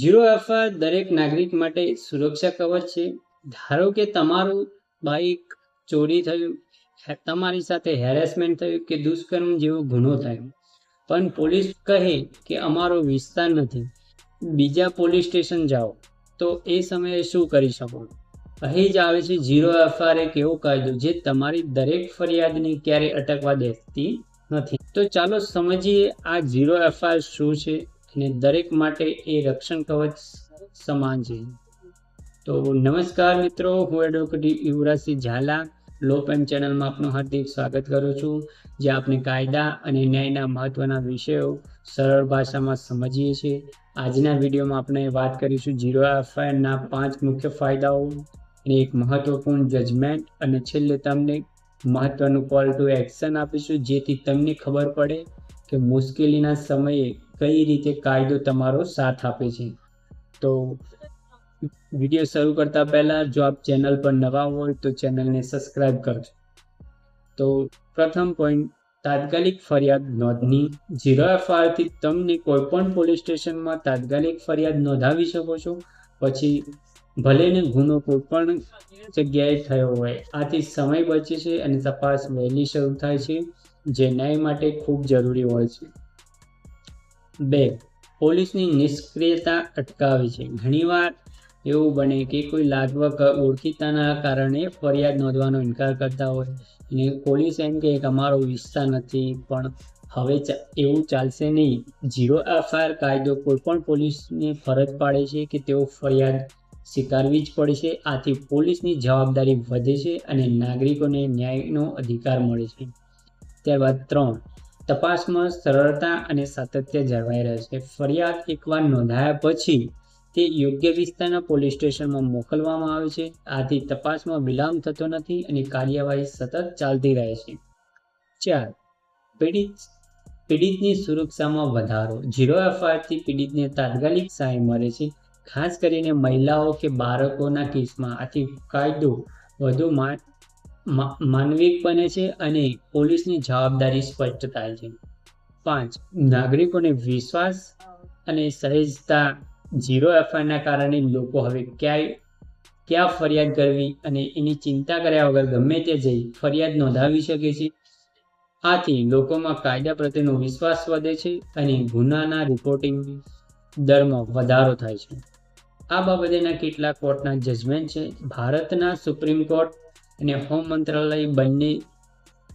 Zero FIR દરેક નાગરિક માટે સુરક્ષા કવચ છે. ધારો કે તમારું બાઇક ચોરી થયું તમારી સાથે હેરેસમેન્ટ થયું કે દુષ્કર્મ જેવો ગુનો થયો. પણ પોલીસ કહે કે અમારો વિસ્તાર નથી. બીજા પોલીસ સ્ટેશન જાઓ. તો એ સમયે શું કરી શકો? અહીં જ આવે છે જીરો એફઆર એક એવો કાયદો જે તમારી દરેક ફરિયાદને ક્યારેય અટકવા દેતી નથી. તો ચાલો સમજીએ આ જીરો એફઆર શું છે. અને દરેક માટે એ રક્ષણ કવચ સમાન છે. તો નમસ્કાર મિત્રો, હું advocate Yuvrajsinh Jhala law pen ચેનલમાં આપનું હાર્દિક સ્વાગત કરું છું, જે આપણે કાયદા અને ન્યાયના મહત્વના વિષયો સરળ ભાષામાં સમજીએ છીએ. આજના વિડીયોમાં આપણે વાત કરીશું ઝીરો એફઆઈઆરના પાંચ મુખ્ય ફાયદાઓ અને એક મહત્વપૂર્ણ જજમેન્ટ અને છેલ્લે તમને મહત્વનું કોલ ટુ એક્શન આપીશું, જેથી તમને ખબર પડે કે મુશ્કેલીના સમયે કઈ રીતે કાયદો તમારો સાથ આપે છે? તો વીડિયો શરૂ કરતા પહેલા, જો આપ ચેનલ પર નવા હોય તો ચેનલને સબસ્ક્રાઇબ કરજો. તો પ્રથમ પોઈન્ટ તાત્કાલિક ફરિયાદ નોંધની. ઝીરો એફઆઈઆરથી તમને કોઈપણ પોલીસ સ્ટેશનમાં તાત્કાલિક ફરિયાદ નોંધાવી શકો છો. પછી ભલેને ગુનો કોઈ પણ જગ્યાએ થયો હોય, આથી સમય બચે છે અને તપાસ વહેલી શરૂ થાય છે, જે ન્યાય માટે ખૂબ જરૂરી હોય છે. બે પોલીસની નિષ્ક્રિયતા અટકાવે છે. ઘણીવાર એવું બને કે કોઈ લાગવગ ઓળખીતાના કારણે ફરિયાદ નોંધવાનો ઇનકાર કરતા હોય અને પોલીસ એમ કે અમારો વિસ્તાર નથી, પણ હવે એવું ચાલશે નહીં. ઝીરો એફઆઈઆર કાયદો કોઈપણ પોલીસને ફરજ પાડે છે કે તેઓ ફરિયાદ સ્વીકારવી જ પડશે. આથી પોલીસની જવાબદારી વધે છે અને નાગરિકોને ન્યાયનો અધિકાર મળે છે. ત્યારબાદ ત્રણ તપાસમાં સરળતા અને સાતત્ય જળવાઈ રહે છે. ફરિયાદ એકવાર નોંધાયા પછી તે યોગ્ય વિસ્તારના પોલીસ સ્ટેશનમાં મોકલવામાં આવે છે. આથી તપાસમાં વિલંબ થતો નથી અને કાર્યવાહી સતત ચાલતી રહે છે. ચાર, પીડિત, પીડિતની સુરક્ષામાં વધારો. ઝીરો એફઆઈઆરથી પીડિતને તાત્કાલિક સહાય મળે છે. ખાસ કરીને મહિલાઓ કે બાળકોના કેસમાં. આથી કાયદો વધુ માનવિક બને છે અને પોલીસની જવાબદારી સ્પષ્ટ થાય છે. પાંચ, નાગરિકોને વિશ્વાસ અને સહેજતા ઝીરો એફઆઈઆરના કારણે લોકો હવે ક્યાંય, ક્યાં ફરિયાદ કરવી અને એની ચિંતા કર્યા વગર ગમે તે જઈ ફરિયાદ નોંધાવી શકે છે. આથી લોકોમાં કાયદા પ્રત્યેનો વિશ્વાસ વધે છે અને ગુનાના રિપોર્ટિંગ દરમાં વધારો થાય છે. આ બાબતેના કેટલાક કોર્ટના જજમેન્ટ છે. ભારતના સુપ્રીમ કોર્ટ અને હોમ મંત્રાલય બંને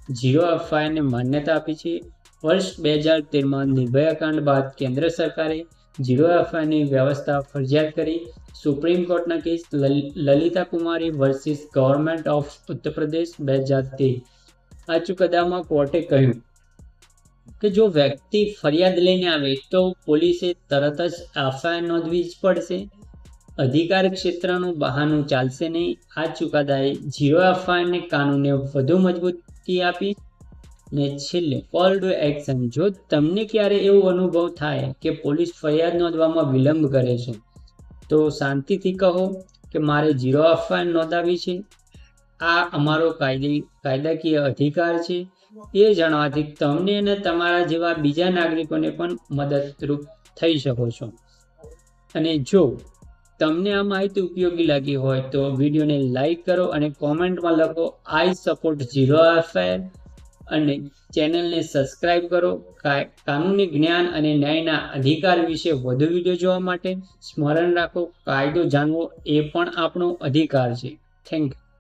જીઓ એફઆઈને માન્યતા આપી છે. વર્ષ બે હજાર તેરમાં નિર્ભયા કાંડ બાદ કેન્દ્ર સરકારે જીરો એફઆઈની વ્યવસ્થા ફરજિયાત કરી. સુપ્રીમ કોર્ટના case લલ- Lalita Kumari versus government of Uttar Pradesh બે હજાર તેર. આ ચુકાદામાં કોર્ટે કહ્યું કે જો વ્યક્તિ ફરિયાદ લઈને આવે તો પોલીસે તરત જ એફઆઈઆર નોંધવી જ પડશે. અધિકાર ક્ષેત્રનું બહાનું ચાલશે નહીં. આ ચુકાદાએ જીઓ એફઆઈઆરને કાનૂને વધુ મજબૂતી આપી. ને છેલ્લે કોલ ટુ એક્શન જો તમને ક્યારે એવો અનુભવ થાય કે પોલીસ ફરિયાદ નોંધવામાં વિલંબ કરે છે, તો શાંતિથી કહો કે મારે જીરો એફઆઈઆર નોંધાવી છે. આ અમારો કાયદી, કાયદાકીય અધિકાર છે. એ જણાવવાથી તમને અને તમારા જેવા બીજા નાગરિકોને પણ મદદરૂપ થઈ શકો છો. અને જો તમને આ માહિતી ઉપયોગી લાગી હોય તો વિડીયોને લાઈક કરો અને કોમેન્ટમાં લખો આઈ સપોર્ટ ઝીરો એફઆઈઆર અને ચેનલને સબસ્ક્રાઇબ કરો. કાનૂની જ્ઞાન અને ન્યાયના અધિકાર વિશે વધુ વીડિયો જોવા માટે સ્મરણ રાખો. કાયદો જાણવો એ પણ આપણો અધિકાર છે. Thank you